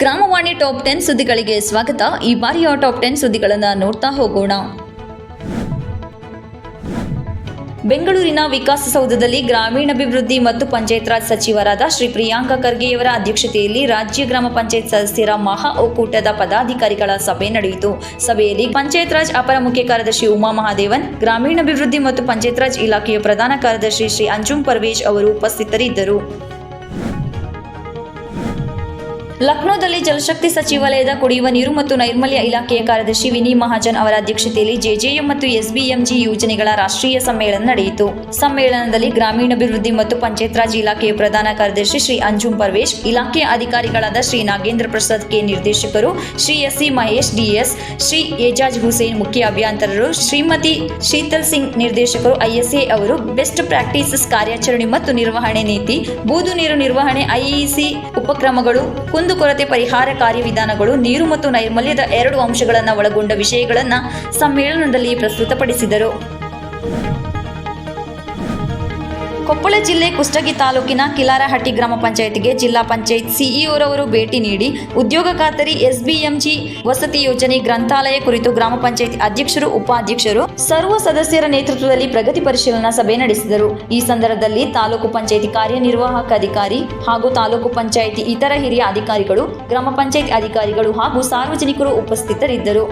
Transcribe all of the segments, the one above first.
ಗ್ರಾಮವಾಣಿ top ten ಸುದ್ದಿಗಳಿಗೆ ಸ್ವಾಗತ. ಈ ಬಾರಿಯ ಟಾಪ್ ಟೆನ್ ಸುದ್ದಿಗಳನ್ನು ನೋಡ್ತಾ ಹೋಗೋಣ. ಬೆಂಗಳೂರಿನ ವಿಕಾಸಸೌಧದಲ್ಲಿ ಗ್ರಾಮೀಣಾಭಿವೃದ್ಧಿ ಮತ್ತು ಪಂಚಾಯತ್ ರಾಜ್ ಸಚಿವರಾದ ಶ್ರೀ ಪ್ರಿಯಾಂಕ ಖರ್ಗೆಯವರ ಅಧ್ಯಕ್ಷತೆಯಲ್ಲಿ ರಾಜ್ಯ ಗ್ರಾಮ ಪಂಚಾಯತ್ ಸದಸ್ಯರ ಮಹಾ ಒಕ್ಕೂಟದ ಪದಾಧಿಕಾರಿಗಳ ಸಭೆ ನಡೆಯಿತು. ಸಭೆಯಲ್ಲಿ ಪಂಚಾಯತ್ ರಾಜ್ ಅಪರ ಮುಖ್ಯ ಕಾರ್ಯದರ್ಶಿ ಉಮಾ ಮಹಾದೇವನ್, ಗ್ರಾಮೀಣಾಭಿವೃದ್ಧಿ ಮತ್ತು ಪಂಚಾಯತ್ ರಾಜ್ ಇಲಾಖೆಯ ಪ್ರಧಾನ ಕಾರ್ಯದರ್ಶಿ ಶ್ರೀ ಅಂಜುಮ್ ಪರ್ವೇಶ್ ಅವರು ಉಪಸ್ಥಿತರಿದ್ದರು. ಲಕ್ನೋದಲ್ಲಿ ಜಲಶಕ್ತಿ ಸಚಿವಾಲಯದ ಕುಡಿಯುವ ನೀರು ಮತ್ತು ನೈರ್ಮಲ್ಯ ಇಲಾಖೆಯ ಕಾರ್ಯದರ್ಶಿ ವಿನಿ ಮಹಾಜನ್ ಅವರ ಅಧ್ಯಕ್ಷತೆಯಲ್ಲಿ ಜೆಜೆಎಂ ಮತ್ತು ಎಸ್ಬಿಎಂಜಿ ಯೋಜನೆಗಳ ರಾಷ್ಟ್ರೀಯ ಸಮ್ಮೇಳನ ನಡೆಯಿತು. ಸಮ್ಮೇಳನದಲ್ಲಿ ಗ್ರಾಮೀಣಾಭಿವೃದ್ಧಿ ಮತ್ತು ಪಂಚಾಯತ್ ರಾಜ್ ಇಲಾಖೆಯ ಪ್ರಧಾನ ಕಾರ್ಯದರ್ಶಿ ಶ್ರೀ ಅಂಜುಂ ಪರ್ವೇಶ್, ಇಲಾಖೆಯ ಅಧಿಕಾರಿಗಳಾದ ಶ್ರೀ ನಾಗೇಂದ್ರ ಪ್ರಸಾದ್ ಕೆ ನಿರ್ದೇಶಕರು, Shri S C Mahesh DS, Shri Ejaz Hussain ಮುಖ್ಯ ಅಭಿಯಂತರರು, ಶ್ರೀಮತಿ ಶೀತಲ್ ಸಿಂಗ್ ನಿರ್ದೇಶಕರು, ಐಎಸ್ಎ ಅವರು, ಬೆಸ್ಟ್ ಪ್ರಾಕ್ಟೀಸಸ್ ಕಾರ್ಯಾಚರಣೆ ಮತ್ತು ನಿರ್ವಹಣೆ ನೀತಿ, ಬೂದು ನೀರು ನಿರ್ವಹಣೆ ಐಇಸಿ ಉಪಕ್ರಮಗಳು ಕುಂದುಕೊರತೆ ಪರಿಹಾರ ಕಾರ್ಯವಿಧಾನಗಳು ನೀರು ಮತ್ತು ನೈರ್ಮಲ್ಯದ ಎರಡು ಅಂಶಗಳನ್ನು ಒಳಗೊಂಡ ವಿಷಯಗಳನ್ನು ಸಮ್ಮೇಳನದಲ್ಲಿ ಪ್ರಸ್ತುತಪಡಿಸಿದರು. ಕೊಪ್ಪಳ ಜಿಲ್ಲೆ ಕುಷ್ಟಗಿ ತಾಲೂಕಿನ ಕಿಲಾರಹಟ್ಟಿ ಗ್ರಾಮ ಪಂಚಾಯತ್ಗೆ ಜಿಲ್ಲಾ ಪಂಚಾಯತ್ ಸಿಇಒರವರು ಭೇಟಿ ನೀಡಿ ಉದ್ಯೋಗ ಖಾತರಿ ಎಸ್ಬಿಎಂಜಿ ವಸತಿ ಯೋಜನೆ ಗ್ರಂಥಾಲಯ ಕುರಿತು ಗ್ರಾಮ ಪಂಚಾಯತ್ ಅಧ್ಯಕ್ಷರು, ಉಪಾಧ್ಯಕ್ಷರು, ಸರ್ವ ಸದಸ್ಯರ ನೇತೃತ್ವದಲ್ಲಿ ಪ್ರಗತಿ ಪರಿಶೀಲನಾ ಸಭೆ ನಡೆಸಿದರು. ಈ ಸಂದರ್ಭದಲ್ಲಿ ತಾಲೂಕು ಪಂಚಾಯತಿ ಕಾರ್ಯನಿರ್ವಾಹಕ ಅಧಿಕಾರಿ ಹಾಗೂ ತಾಲೂಕು ಪಂಚಾಯಿತಿ ಇತರ ಹಿರಿಯ ಅಧಿಕಾರಿಗಳು, ಗ್ರಾಮ ಪಂಚಾಯತ್ ಅಧಿಕಾರಿಗಳು ಹಾಗೂ ಸಾರ್ವಜನಿಕರು ಉಪಸ್ಥಿತರಿದ್ದರು.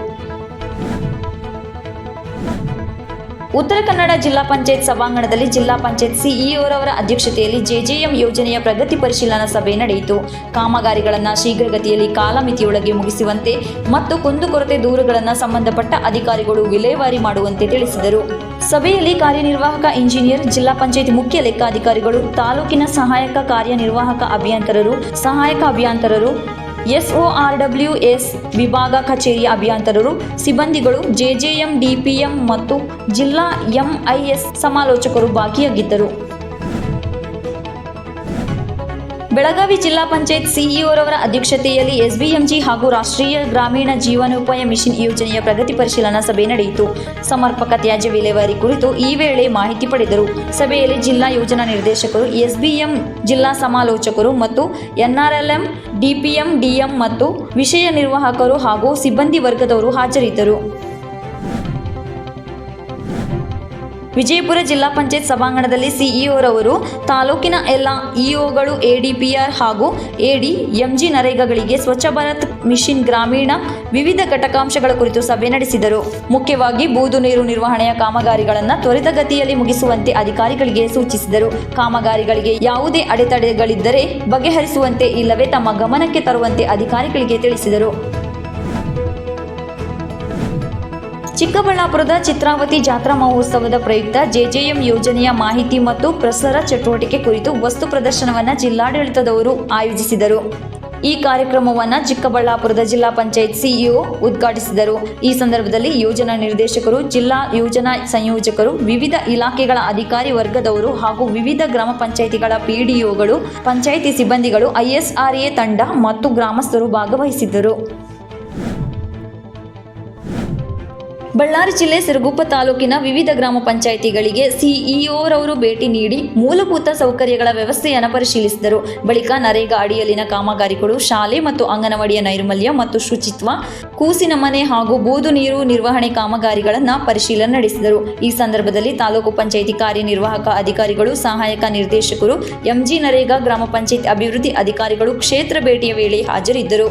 ಉತ್ತರ ಕನ್ನಡ ಜಿಲ್ಲಾ ಪಂಚಾಯತ್ ಸಭಾಂಗಣದಲ್ಲಿ ಜಿಲ್ಲಾ ಪಂಚಾಯತ್ ಸಿಇಒರವರ ಅಧ್ಯಕ್ಷತೆಯಲ್ಲಿ ಜೆಜೆಎಂ ಯೋಜನೆಯ ಪ್ರಗತಿ ಪರಿಶೀಲನಾ ಸಭೆ ನಡೆಯಿತು. ಕಾಮಗಾರಿಗಳನ್ನು ಶೀಘ್ರಗತಿಯಲ್ಲಿ ಕಾಲಮಿತಿಯೊಳಗೆ ಮುಗಿಸುವಂತೆ ಮತ್ತು ಕುಂದುಕೊರತೆ ದೂರುಗಳನ್ನು ಸಂಬಂಧಪಟ್ಟ ಅಧಿಕಾರಿಗಳು ವಿಲೇವಾರಿ ಮಾಡುವಂತೆ ತಿಳಿಸಿದರು. ಸಭೆಯಲ್ಲಿ ಕಾರ್ಯನಿರ್ವಾಹಕ ಇಂಜಿನಿಯರ್, ಜಿಲ್ಲಾ ಪಂಚಾಯತ್ ಮುಖ್ಯ ಲೆಕ್ಕಾಧಿಕಾರಿಗಳು, ತಾಲೂಕಿನ ಸಹಾಯಕ ಕಾರ್ಯನಿರ್ವಾಹಕ ಅಭಿಯಂತರರು, ಸಹಾಯಕ ಅಭಿಯಂತರರು ಎಸ್ಒಆರ್ಡಬ್ಲ್ಯೂಎಸ್ ವಿಭಾಗ ಕಚೇರಿಯ ಅಭಿಯಂತರರು ಸಿಬ್ಬಂದಿಗಳು ಜೆಜೆಎಂ ಡಿಪಿಎಂ ಮತ್ತು ಜಿಲ್ಲಾ ಎಂಐಎಸ್ ಸಮಾಲೋಚಕರು ಭಾಗಿಯಾಗಿದ್ದರು. ಬೆಳಗಾವಿ ಜಿಲ್ಲಾ ಪಂಚಾಯತ್ ಸಿಇಒರವರ ಅಧ್ಯಕ್ಷತೆಯಲ್ಲಿ ಎಸ್ಬಿಎಂಜಿ ಹಾಗೂ ರಾಷ್ಟ್ರೀಯ ಗ್ರಾಮೀಣ ಜೀವನೋಪಾಯ ಮಿಷನ್ ಯೋಜನೆಯ ಪ್ರಗತಿ ಪರಿಶೀಲನಾ ಸಭೆ ನಡೆಯಿತು. ಸಮರ್ಪಕ ತ್ಯಾಜ್ಯ ವಿಲೇವಾರಿ ಕುರಿತು ಈ ವೇಳೆ ಮಾಹಿತಿ ಪಡೆದರು. ಸಭೆಯಲ್ಲಿ ಜಿಲ್ಲಾ ಯೋಜನಾ ನಿರ್ದೇಶಕರು, ಎಸ್ಬಿಎಂ ಜಿಲ್ಲಾ ಸಮಾಲೋಚಕರು ಮತ್ತು ಎನ್ಆರ್ಎಲ್ಎಂ, ಡಿಪಿಎಂ, ಡಿಎಂ ಮತ್ತು ವಿಷಯ ನಿರ್ವಾಹಕರು ಹಾಗೂ ಸಿಬ್ಬಂದಿ ವರ್ಗದವರು ಹಾಜರಿದ್ದರು. ವಿಜಯಪುರ ಜಿಲ್ಲಾ ಪಂಚಾಯತ್ ಸಭಾಂಗಣದಲ್ಲಿ ಸಿಇಒರವರು, ತಾಲೂಕಿನ ಎಲ್ಲ ಇಒಗಳು, ಎಡಿಪಿಆರ್ ಹಾಗೂ ಎಡಿ ಎಂಜಿ ನರೇಗಾಗಳಿಗೆ ಸ್ವಚ್ಛ ಭಾರತ್ ಮಿಷನ್ ಗ್ರಾಮೀಣ ವಿವಿಧ ಘಟಕಾಂಶಗಳ ಕುರಿತು ಸಭೆ ನಡೆಸಿದರು. ಮುಖ್ಯವಾಗಿ ಬೂದು ನೀರು ನಿರ್ವಹಣೆಯ ಕಾಮಗಾರಿಗಳನ್ನು ತ್ವರಿತಗತಿಯಲ್ಲಿ ಮುಗಿಸುವಂತೆ ಅಧಿಕಾರಿಗಳಿಗೆ ಸೂಚಿಸಿದರು. ಕಾಮಗಾರಿಗಳಿಗೆ ಯಾವುದೇ ಅಡೆತಡೆಗಳಿದ್ದರೆ ಬಗೆಹರಿಸುವಂತೆ ಇಲ್ಲವೇ ತಮ್ಮ ಗಮನಕ್ಕೆ ತರುವಂತೆ ಅಧಿಕಾರಿಗಳಿಗೆ ತಿಳಿಸಿದರು. ಚಿಕ್ಕಬಳ್ಳಾಪುರದ ಚಿತ್ರಾವತಿ ಜಾತ್ರಾ ಮಹೋತ್ಸವದ ಪ್ರಯುಕ್ತ ಜೆಜೆಎಂ ಯೋಜನೆಯ ಮಾಹಿತಿ ಮತ್ತು ಪ್ರಸಾರ ಚಟುವಟಿಕೆ ಕುರಿತು ವಸ್ತು ಪ್ರದರ್ಶನವನ್ನು ಜಿಲ್ಲಾಡಳಿತದವರು ಆಯೋಜಿಸಿದರು. ಈ ಕಾರ್ಯಕ್ರಮವನ್ನು ಚಿಕ್ಕಬಳ್ಳಾಪುರದ ಜಿಲ್ಲಾ ಪಂಚಾಯತ್ ಸಿಇಒ ಉದ್ಘಾಟಿಸಿದರು. ಈ ಸಂದರ್ಭದಲ್ಲಿ ಯೋಜನಾ ನಿರ್ದೇಶಕರು, ಜಿಲ್ಲಾ ಯೋಜನಾ ಸಂಯೋಜಕರು, ವಿವಿಧ ಇಲಾಖೆಗಳ ಅಧಿಕಾರಿ ವರ್ಗದವರು ಹಾಗೂ ವಿವಿಧ ಗ್ರಾಮ ಪಂಚಾಯಿತಿಗಳ ಪಿಡಿಒಗಳು ಪಂಚಾಯಿತಿ ಸಿಬ್ಬಂದಿಗಳು ಐಎಸ್ಆರ್ಎ ತಂಡ ಮತ್ತು ಗ್ರಾಮಸ್ಥರು ಭಾಗವಹಿಸಿದ್ದರು. ಬಳ್ಳಾರಿ ಜಿಲ್ಲೆ ಸಿರುಗುಪ್ಪ ತಾಲೂಕಿನ ವಿವಿಧ ಗ್ರಾಮ ಪಂಚಾಯಿತಿಗಳಿಗೆ ಸಿಇಒರವರು ಭೇಟಿ ನೀಡಿ ಮೂಲಭೂತ ಸೌಕರ್ಯಗಳ ವ್ಯವಸ್ಥೆಯನ್ನು ಪರಿಶೀಲಿಸಿದರು. ಬಳಿಕ ನರೇಗಾ ಅಡಿಯಲ್ಲಿನ ಕಾಮಗಾರಿಗಳು ಶಾಲೆ ಮತ್ತು ಅಂಗನವಾಡಿಯ ನೈರ್ಮಲ್ಯ ಮತ್ತು ಶುಚಿತ್ವ, ಕೂಸಿನ ಮನೆ ಹಾಗೂ ಬೂದು ನೀರು ನಿರ್ವಹಣೆ ಕಾಮಗಾರಿಗಳನ್ನು ಪರಿಶೀಲನೆ ನಡೆಸಿದರು. ಈ ಸಂದರ್ಭದಲ್ಲಿ ತಾಲೂಕು ಪಂಚಾಯಿತಿ ಕಾರ್ಯನಿರ್ವಾಹಕ ಅಧಿಕಾರಿಗಳು, ಸಹಾಯಕ ನಿರ್ದೇಶಕರು, ಎಂಜಿ ನರೇಗಾ ಗ್ರಾಮ ಪಂಚಾಯತ್ ಅಭಿವೃದ್ಧಿ ಅಧಿಕಾರಿಗಳು ಕ್ಷೇತ್ರ ಭೇಟಿಯ ವೇಳೆ ಹಾಜರಿದ್ದರು.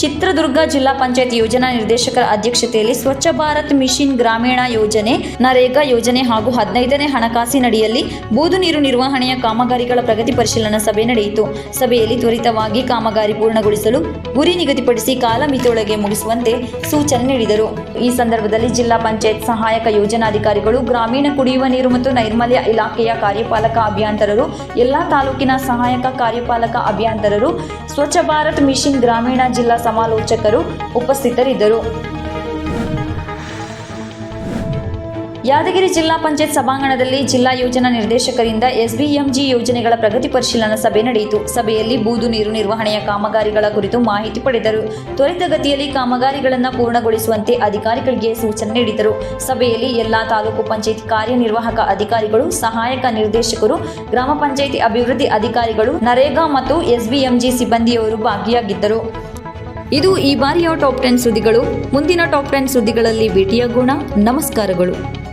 ಚಿತ್ರದುರ್ಗ ಜಿಲ್ಲಾ ಪಂಚಾಯತ್ ಯೋಜನಾ ನಿರ್ದೇಶಕರ ಅಧ್ಯಕ್ಷತೆಯಲ್ಲಿ ಸ್ವಚ್ಛ ಭಾರತ್ ಮಿಷನ್ ಗ್ರಾಮೀಣ ಯೋಜನೆ, ನರೇಗಾ ಯೋಜನೆ ಹಾಗೂ ಹದಿನೈದನೇ ಹಣಕಾಸಿನಡಿಯಲ್ಲಿ ಬೂದು ನೀರು ನಿರ್ವಹಣೆಯ ಕಾಮಗಾರಿಗಳ ಪ್ರಗತಿ ಪರಿಶೀಲನಾ ಸಭೆ ನಡೆಯಿತು. ಸಭೆಯಲ್ಲಿ ತ್ವರಿತವಾಗಿ ಕಾಮಗಾರಿ ಪೂರ್ಣಗೊಳಿಸಲು ಗುರಿ ನಿಗದಿಪಡಿಸಿ ಕಾಲಮಿತಿಯೊಳಗೆ ಮುಗಿಸುವಂತೆ ಸೂಚನೆ ನೀಡಿದರು. ಈ ಸಂದರ್ಭದಲ್ಲಿ ಜಿಲ್ಲಾ ಪಂಚಾಯತ್ ಸಹಾಯಕ ಯೋಜನಾಧಿಕಾರಿಗಳು, ಗ್ರಾಮೀಣ ಕುಡಿಯುವ ನೀರು ಮತ್ತು ನೈರ್ಮಲ್ಯ ಇಲಾಖೆಯ ಕಾರ್ಯಪಾಲಕ ಅಭಿಯಂತರರು, ಎಲ್ಲಾ ತಾಲೂಕಿನ ಸಹಾಯಕ ಕಾರ್ಯಪಾಲಕ ಅಭಿಯಂತರರು, ಸ್ವಚ್ಛ ಭಾರತ್ ಮಿಷನ್ ಗ್ರಾಮೀಣ ಜಿಲ್ಲಾ ಸಮಾಲೋಚಕರು ಉಪಸ್ಥಿತರಿದ್ದರು. ಯಾದಗಿರಿ ಜಿಲ್ಲಾ ಪಂಚಾಯತ್ ಸಭಾಂಗಣದಲ್ಲಿ ಜಿಲ್ಲಾ ಯೋಜನಾ ನಿರ್ದೇಶಕರಿಂದ ಎಸ್ಬಿಎಂಜಿ ಯೋಜನೆಗಳ ಪ್ರಗತಿ ಪರಿಶೀಲನಾ ಸಭೆ ನಡೆಯಿತು. ಸಭೆಯಲ್ಲಿ ಬೂದು ನೀರು ನಿರ್ವಹಣೆಯ ಕಾಮಗಾರಿಗಳ ಕುರಿತು ಮಾಹಿತಿ ಪಡೆದರು. ತ್ವರಿತಗತಿಯಲ್ಲಿ ಕಾಮಗಾರಿಗಳನ್ನು ಪೂರ್ಣಗೊಳಿಸುವಂತೆ ಅಧಿಕಾರಿಗಳಿಗೆ ಸೂಚನೆ ನೀಡಿದರು. ಸಭೆಯಲ್ಲಿ ಎಲ್ಲಾ ತಾಲೂಕು ಪಂಚಾಯತ್ ಕಾರ್ಯನಿರ್ವಾಹಕ ಅಧಿಕಾರಿಗಳು, ಸಹಾಯಕ ನಿರ್ದೇಶಕರು, ಗ್ರಾಮ ಪಂಚಾಯಿತಿ ಅಭಿವೃದ್ಧಿ ಅಧಿಕಾರಿಗಳು, ನರೇಗಾ ಮತ್ತು ಎಸ್ಬಿಎಂಜಿ ಸಿಬ್ಬಂದಿಯವರು ಭಾಗಿಯಾಗಿದ್ದರು. ಇದು ಈ ಬಾರಿಯ ಟಾಪ್ ಟೆನ್ ಸುದ್ದಿಗಳು. ಮುಂದಿನ ಟಾಪ್ ಟೆನ್ ಸುದ್ದಿಗಳಲ್ಲಿ ಭೇಟಿಯಾಗೋಣ. ನಮಸ್ಕಾರಗಳು.